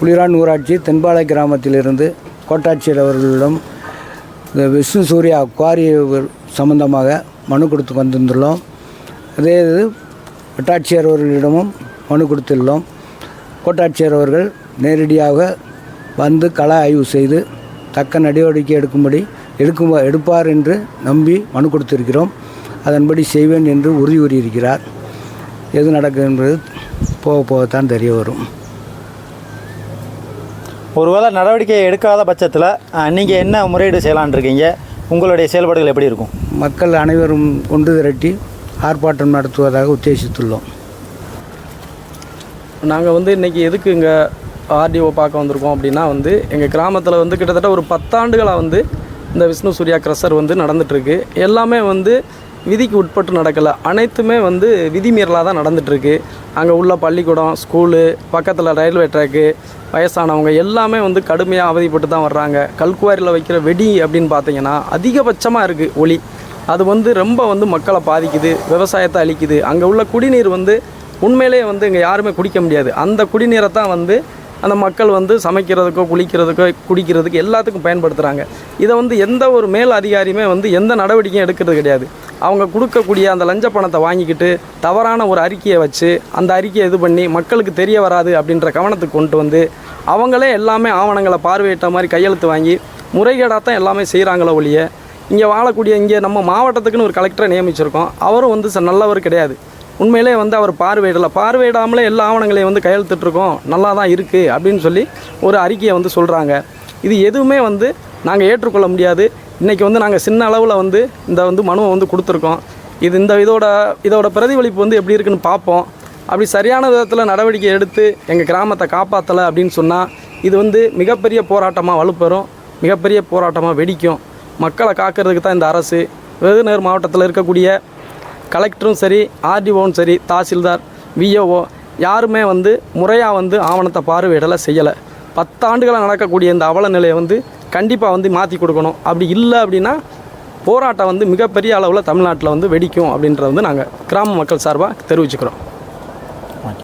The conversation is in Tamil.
புலிரான் ஊராட்சி தென்பாலை கிராமத்திலிருந்து கோட்டாட்சியர் அவர்களிடம் இந்த விஷ்ணு சூர்யா குவாரி சம்பந்தமாக மனு கொடுத்து வந்திருந்துள்ளோம். அதே இது வட்டாட்சியர் அவர்களிடமும் மனு கொடுத்துள்ளோம். கோட்டாட்சியர் அவர்கள் நேரடியாக வந்து கள ஆய்வு செய்து தக்க நடவடிக்கை எடுக்கும்படி எடுக்கும் எடுப்பார் என்று நம்பி மனு கொடுத்திருக்கிறோம். அதன்படி செய்வேன் என்று உறுதி கூறியிருக்கிறார் எது நடக்கும் என்பது போக போகத்தான் தெரிய வரும். ஒருவேளை நடவடிக்கை எடுக்காத பட்சத்தில் நீங்கள் என்ன முறையீடு செய்யலான்னு இருக்கீங்க உங்களுடைய செயல்பாடுகள் எப்படி இருக்கும்? மக்கள் அனைவரும் ஒன்று திரட்டி ஆர்ப்பாட்டம் நடத்துவதாக உத்தேசித்துள்ளோம். நாங்கள் வந்து இன்றைக்கி எதுக்கு இங்கே ஆர்டிஓ பார்க்க வந்திருக்கோம் அப்படின்னா வந்து எங்கள் கிராமத்தில் வந்து கிட்டத்தட்ட ஒரு பத்தாண்டுகளாக வந்து இந்த விஷ்ணு சூர்யா க்ரஷர் வந்து நடந்துகிட்ருக்கு எல்லாமே வந்து விதிக்கு உட்பட்டு நடக்கலை. அனைத்துமே வந்து விதிமீறலாக தான் நடந்துகிட்ருக்கு அங்கே உள்ள பள்ளிக்கூடம் ஸ்கூலு பக்கத்தில் ரயில்வே ட்ராக்கு வயசானவங்க எல்லாமே வந்து கடுமையாக அவதிப்பட்டு தான் வர்றாங்க. கல்குவாரியில் வைக்கிற வெடி அப்படின்னு பார்த்தீங்கன்னா அதிகபட்சமாக இருக்குது ஒளி. அது வந்து ரொம்ப வந்து மக்களை பாதிக்குது விவசாயத்தை அழிக்குது. அங்கே உள்ள குடிநீர் வந்து உண்மையிலேயே வந்து இங்கே யாருமே குடிக்க முடியாது. அந்த குடிநீரை தான் வந்து அந்த மக்கள் வந்து சமைக்கிறதுக்கோ குளிக்கிறதுக்கோ குடிக்கிறதுக்கு எல்லாத்துக்கும் பயன்படுத்துகிறாங்க இதை வந்து எந்த ஒரு மேல் அதிகாரியுமே வந்து எந்த நடவடிக்கையும் எடுக்கிறது கிடையாது. அவங்க கொடுக்கக்கூடிய அந்த லஞ்ச பணத்தை வாங்கிக்கிட்டு தவறான ஒரு அறிக்கையை வச்சு அந்த அறிக்கையை இது பண்ணி மக்களுக்கு தெரிய வராது அப்படின்ற கவனத்துக்கு கொண்டு வந்து அவங்களே எல்லாமே ஆவணங்களை பார்வையிட்ட மாதிரி கையெழுத்து வாங்கி முறைகேடாக தான் எல்லாமே செய்கிறாங்களோ ஒழிய இங்கே வாழக்கூடிய இங்கே நம்ம மாவட்டத்துக்குன்னு ஒரு கலெக்டரை நியமிச்சிருக்கோம். அவரும் வந்து ச- நல்லவர் கிடையாது. உண்மையிலே வந்து அவர் பார்வையிடலை. பார்வையிடாமலே எல்லா ஆவணங்களையும் வந்து கையெழுத்துட்ருக்கோம் நல்லா தான் இருக்குது அப்படின்னு சொல்லி ஒரு அறிக்கையை வந்து சொல்கிறாங்க இது எதுவுமே வந்து நாங்கள் ஏற்றுக்கொள்ள முடியாது. இன்றைக்கி வந்து நாங்கள் சின்ன அளவில் வந்து இந்த வந்து மனுவை வந்து கொடுத்துருக்கோம். இது இந்த இதோட இதோட பிரதிபலிப்பு வந்து எப்படி இருக்குன்னு பார்ப்போம். அப்படி சரியான விதத்தில் நடவடிக்கை எடுத்து எங்கள் கிராமத்தை காப்பாற்றலை அப்படின்னு சொன்னால் இது வந்து மிகப்பெரிய போராட்டமாக வலுப்பெறும் மிகப்பெரிய போராட்டமாக வெடிக்கும். மக்களை காக்கிறதுக்கு தான் இந்த அரசு விருதுநகர் மாவட்டத்தில் இருக்கக்கூடிய கலெக்டரும் சரி ஆர்டிஓவும் சரி தாசில்தார் விஓஓ யாருமே வந்து முறையாக வந்து ஆவணத்தை பார்வையிடலை செய்யலை. பத்தாண்டுகளாக நடக்கக்கூடிய இந்த அவல நிலையை வந்து கண்டிப்பாக வந்து மாற்றி கொடுக்கணும். அப்படி இல்லை அப்படின்னா போராட்டம் வந்து மிகப்பெரிய அளவில் தமிழ்நாட்டில் வந்து வெடிக்கும் அப்படின்றத வந்து நாங்கள் கிராம மக்கள் சார்பாக தெரிவிச்சுக்கிறோம்.